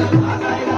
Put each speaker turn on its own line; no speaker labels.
ভাষায়